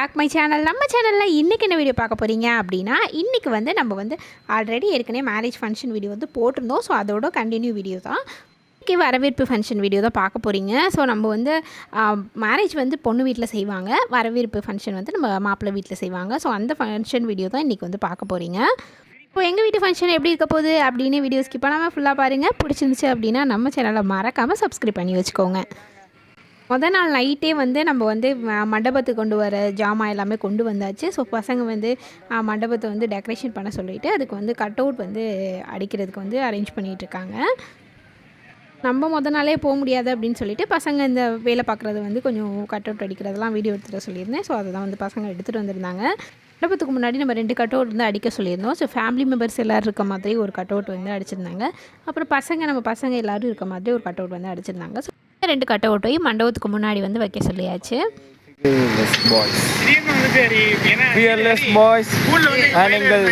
Back my channel நம்ம சேனலில் இன்றைக்கி என்ன வீடியோ பார்க்க போகிறீங்க அப்படின்னா இன்றைக்கி வந்து நம்ம வந்து ஆல்ரெடி ஏற்கனவே மேரேஜ் ஃபங்க்ஷன் வீடியோ வந்து போட்டிருந்தோம். ஸோ அதோட கண்டினியூ வீடியோ தான். இன்றைக்கி வரவேற்பு ஃபங்க்ஷன் வீடியோ தான் பார்க்க போகிறீங்க ஸோ நம்ம வந்து மேரேஜ் வந்து பொண்ணு வீட்டில் செய்வாங்க. வரவேற்பு ஃபங்க்ஷன் வந்து நம்ம மாப்பிள்ளை வீட்டில் செய்வாங்க. ஸோ அந்த ஃபங்க்ஷன் வீடியோ தான் இன்றைக்கி வந்து பார்க்க போகிறீங்க இப்போ எங்கள் வீட்டு ஃபங்க்ஷன் எப்படி இருக்க போகுது அப்படின்னு வீடியோ ஸ்கிப் பண்ணாமல் ஃபுல்லாக பாருங்கள் பிடிச்சிருந்துச்சு அப்படின்னா நம்ம சேனலை மறக்காமல் சப்ஸ்கிரைப் பண்ணி வச்சுக்கோங்க. மொதல் நாள் நைட்டே வந்து நம்ம வந்து மண்டபத்துக்கு கொண்டு வர ஜாமான் எல்லாமே கொண்டு வந்தாச்சு. ஸோ பசங்க வந்து மண்டபத்தை வந்து டெக்கரேஷன் பண்ண சொல்லிட்டு அதுக்கு வந்து கட் அவுட் வந்து அடிக்கிறதுக்கு வந்து அரேஞ்ச் பண்ணிகிட்டு இருக்காங்க நம்ம முத நாளே போக முடியாது அப்படின்னு சொல்லிட்டு பசங்க இந்த வேலை பார்க்குறது வந்து கொஞ்சம் கட் அவுட் அடிக்கிறதெல்லாம் வீடியோ எடுத்துகிட்டு சொல்லியிருந்தேன். ஸோ அதை தான் வந்து பசங்க எடுத்துகிட்டு வந்திருந்தாங்க. மண்டபத்துக்கு முன்னாடி நம்ம ரெண்டு கட் அவுட் வந்து அடிக்க சொல்லியிருந்தோம். ஸோ ஃபேமிலி மெம்பர்ஸ் எல்லோரும் இருக்க மாதிரி ஒரு கட் அவுட் வந்து அடிச்சிருந்தாங்க. அப்புறம் பசங்க நம்ம பசங்க எல்லோரும் இருக்க மாதிரி ஒரு கட் அவுட் வந்து அடிச்சிருந்தாங்க. ஸோ ரெண்டு கட் அவுட்டையும் மண்டபத்துக்கு முன்னாடி வந்து வைக்க சொல்லியாச்சு. ஃபியர்லெஸ் பாய்ஸ் திடீர்னு எங்கள்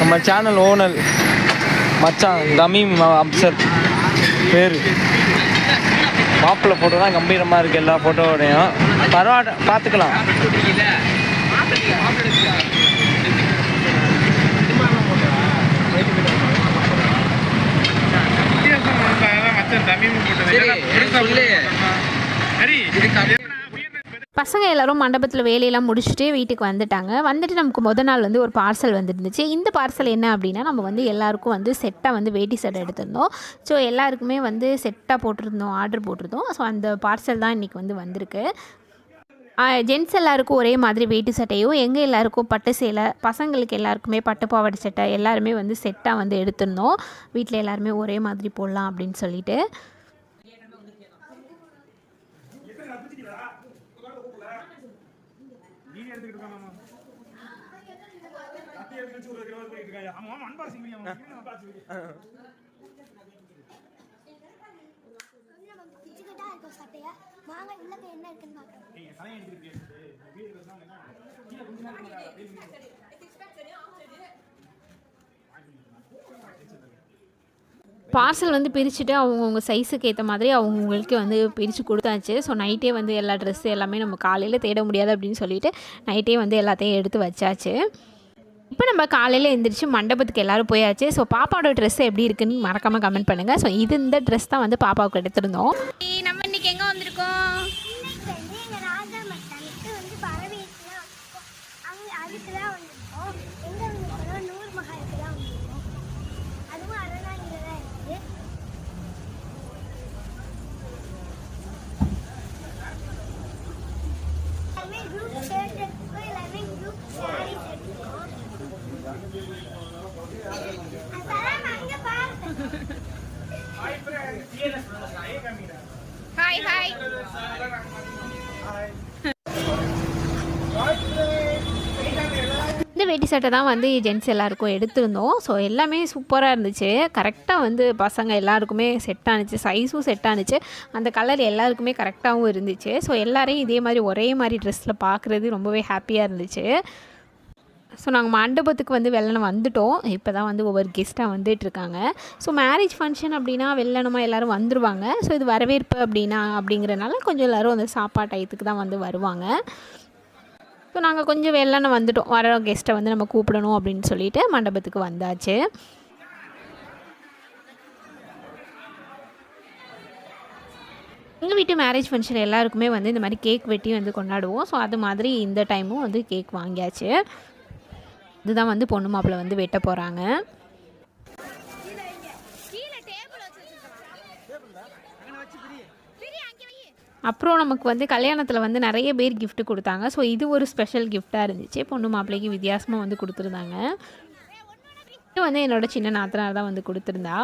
நம்ம சேனல் ஓனர் மச்சான் தமீம் அப்சர் பேர். மாப்பிள்ளை ஃபோட்டோ தான் கம்பீரமாக இருக்குது எல்லா ஃபோட்டோவோடையும் பரவாயில்ல பார்த்துக்கலாம். பசங்க எல்லாரும் மண்டபத்தில் வேலையெல்லாம் முடிச்சுட்டு வீட்டுக்கு வந்துட்டாங்க. வந்துட்டு நமக்கு முத நாள் வந்து ஒரு பார்சல் வந்துருந்துச்சு. இந்த பார்சல் என்ன அப்படின்னா நம்ம வந்து எல்லாருக்கும் வந்து செட்டாக வந்து வேட்டி செட் எடுத்திருந்தோம். ஸோ எல்லாருக்குமே வந்து செட்டாக போட்டிருந்தோம் ஆர்டர் போட்டிருந்தோம். ஸோ அந்த பார்சல் தான் இன்றைக்கி வந்து வந்திருக்கு. ஜென்ட்ஸ் எல்லாருக்கும் ஒரே மாதிரி வேட்டி சட்டையும் எங்கள் எல்லாருக்கும் பட்டு சேலை பசங்களுக்கு எல்லாருக்குமே பட்டு பாவாடை சட்டை எல்லாருமே வந்து செட்டாக வந்து எடுத்திருந்தோம். வீட்டில் எல்லாருமே ஒரே மாதிரி போடலாம் அப்படின்னு சொல்லிட்டு. வந்து நம்ம பிச்சுக்கிட்டா இருக்கும் சட்டையா? வாங்க உள்ளக்க என்ன இருக்குன்னு பார்க்கலாம். பார்சல் வந்து பிரிச்சுட்டு அவங்கவுங்க சைஸுக்கு ஏற்ற மாதிரி அவங்கவுங்களுக்கு வந்து பிரித்து கொடுத்தாச்சு. ஸோ நைட்டே வந்து எல்லா ட்ரெஸ்ஸு எல்லாமே நம்ம காலையில் தேட முடியாது அப்படின்னு சொல்லிட்டு நைட்டே வந்து எல்லாத்தையும் எடுத்து வச்சாச்சு. இப்போ நம்ம காலையில் எந்திரிச்சு மண்டபத்துக்கு எல்லாரும் போயாச்சு. ஸோ பாப்பாவோட ட்ரெஸ் எப்படி இருக்குன்னு மறக்காமல் கமெண்ட் பண்ணுங்கள் ஸோ இது இந்த ட்ரெஸ் தான் வந்து பாப்பாவுக்கு எடுத்திருந்தோம். நம்ம இன்னைக்கு எங்கே வந்திருக்கோம் இன்னைக்கு வந்து எங்க ராஜா மச்சானுக்கு வந்து வரவேற்புலாம் வச்சிருக்கோம் அங்க அதுக்கு தான் வந்திருக்கோம் எங்க வந்திருக்கோம் நூறு மகாலுக்கு தான் வந்திருக்கோம் அதுவும் அரணாங்கில தான் இருக்கு எல்லாமே குரூப் ஷர்ட் எடுத்துக்கோம் எல்லாமே குரூப் சாரீஸ் எடுத்துக்கோம் அதான் அங்க பாருங்க ஹாய் இந்த வேட்டி சட்டை தான் வந்து ஜென்ட்ஸ் எல்லாருக்கும் எடுத்திருந்தோம். ஸோ எல்லாமே சூப்பராக இருந்துச்சு. கரெக்டாக வந்து பசங்க எல்லாருக்குமே செட் ஆனுச்சு. சைஸும் செட் ஆனுச்சு. அந்த கலர் எல்லாருக்குமே கரெக்டாகவும் இருந்துச்சு. ஸோ எல்லாரையும் இதே மாதிரி ஒரே மாதிரி ட்ரெஸ்ஸில் பார்க்குறது ரொம்பவே ஹாப்பியாக இருந்துச்சு. ஸோ நாங்கள் மண்டபத்துக்கு வந்து வெள்ளனை வந்துட்டோம். இப்போ தான் வந்து ஒவ்வொரு கெஸ்ட்டாக வந்துட்டுருக்காங்க. ஸோ மேரேஜ் ஃபங்க்ஷன் அப்படின்னா வெள்ளனமாக எல்லோரும் வந்துருவாங்க. ஸோ இது வரவேற்பு அப்படின்னா அப்படிங்கிறனால கொஞ்சம் எல்லோரும் அந்த சாப்பாடு டயத்துக்கு தான் வந்து வருவாங்க. ஸோ நாங்கள் கொஞ்சம் வெள்ளனை வந்துட்டோம். வர கெஸ்ட்டை வந்து நம்ம கூப்பிடணும் அப்படின்னு சொல்லிட்டு மண்டபத்துக்கு வந்தாச்சு. எங்கள் வீட்டு மேரேஜ் ஃபங்க்ஷன் எல்லாருக்குமே வந்து இந்த மாதிரி கேக் வெட்டி வந்து கொண்டாடுவோம். ஸோ அது மாதிரி இந்த டைமும் வந்து கேக் வாங்கியாச்சு. இதுதான் வந்து பொண்ணு மாப்பிள்ளை வந்து வெட்ட போகிறாங்க அப்புறம் நமக்கு வந்து கல்யாணத்தில் வந்து நிறைய பேர் கிஃப்ட் கொடுத்தாங்க. ஸோ இது ஒரு ஸ்பெஷல் கிஃப்டாக இருந்துச்சு. பொண்ணு மாப்பிள்ளைக்கு வித்தியாசமாக வந்து கொடுத்துருந்தாங்க. இது வந்து என்னோட சின்ன நாத்தனார் தான் வந்து கொடுத்துருந்தா.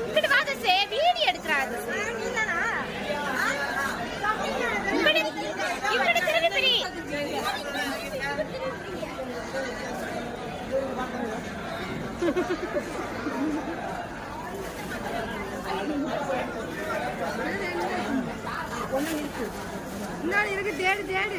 இங்கிட்டு வாங்க சே வீடி எடுக்கிறாங்க இங்கிட்டு திரும்பி பிரி இருக்கு தேடு தேடு.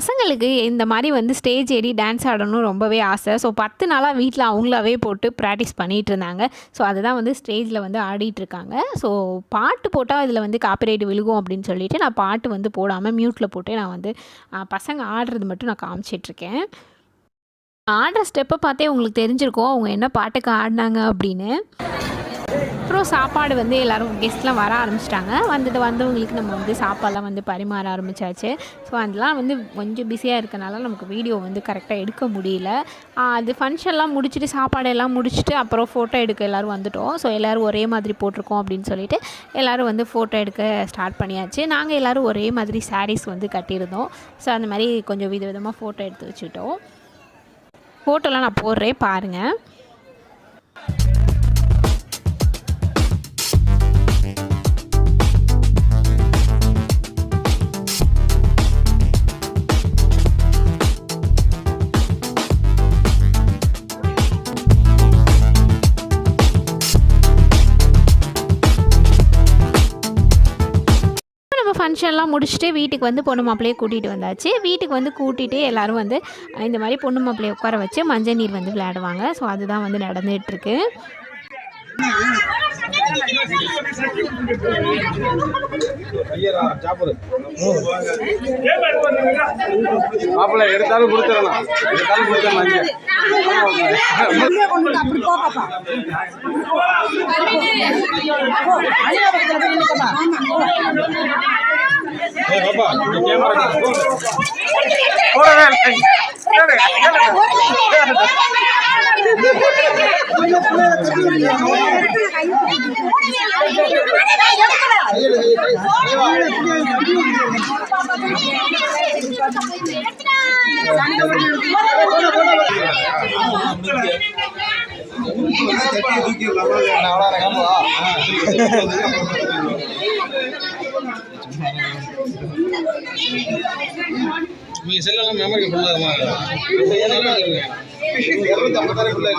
பசங்களுக்கு இந்த மாதிரி வந்து ஸ்டேஜ் ஏறி டான்ஸ் ஆடணும் ரொம்பவே ஆசை. ஸோ பத்து நாளாக வீட்டில் அவங்களாவே போட்டு ப்ராக்டிஸ் பண்ணிகிட்டு இருந்தாங்க. ஸோ அதுதான் வந்து ஸ்டேஜில் வந்து ஆடிட்டு இருக்காங்க. ஸோ பாட்டு போட்டால் இதில் வந்து காப்பிரைட் விழுகும் அப்படின்னு சொல்லிட்டு நான் பாட்டு வந்து போடாமல் மியூட்டில் போட்டு நான் வந்து பசங்க ஆடுறது மட்டும் நான் காமிச்சிட்ருக்கேன் ஆடுற ஸ்டெப்பை பார்த்தே உங்களுக்கு தெரிஞ்சிருக்கும். அவங்க என்ன பாட்டுக்கு ஆடினாங்க அப்படின்னு. அப்புறம் சாப்பாடு வந்து எல்லோரும் கெஸ்ட்லாம் வர ஆரம்பிச்சிட்டாங்க. வந்துட்டு வந்தவங்களுக்கு நம்ம வந்து சாப்பாடெலாம் வந்து பரிமாற ஆரம்பிச்சாச்சு. ஸோ அதெல்லாம் வந்து கொஞ்சம் பிஸியாக இருக்கனால நமக்கு வீடியோ வந்து கரெக்டாக எடுக்க முடியல. அது ஃபங்க்ஷன்லாம் முடிச்சுட்டு சாப்பாடு எல்லாம் முடிச்சுட்டு அப்புறம் ஃபோட்டோ எடுக்க எல்லோரும் வந்துட்டோம். ஸோ எல்லோரும் ஒரே மாதிரி போட்டிருக்கோம் அப்படின்னு சொல்லிட்டு எல்லோரும் வந்து ஃபோட்டோ எடுக்க ஸ்டார்ட் பண்ணியாச்சு. நாங்கள் எல்லோரும் ஒரே மாதிரி சாரீஸ் வந்து கட்டியிருந்தோம். ஸோ அந்த மாதிரி கொஞ்சம் விதவிதமாக ஃபோட்டோ எடுத்து வச்சுட்டோம் ஃபோட்டோலாம் நான் போடுறேன் பாருங்கள் முடிச்சுட்டு வீட்டுக்கு வந்து பொண்ணு மாப்பிள்ளையை கூட்டிகிட்டு வந்தாச்சு. வீட்டுக்கு வந்து கூட்டிகிட்டு எல்லோரும் வந்து இந்த மாதிரி பொண்ணு மாப்பிள்ளையை உட்கார வச்சு மஞ்சள் நீர் வந்து விளையாடுவாங்க. ஸோ அதுதான் வந்து நடந்துகிட்ருக்கு. மாப்பிள்ளை எடுத்தாலும் கொடுத்துடலாம். எடுத்தாலும் கொடுத்துடலாம் தூக்கி మీ సెల్ மெமரி ஃபுல்லாக இரநூத்தி ஐம்பத்தாறு ஃபுல்லாக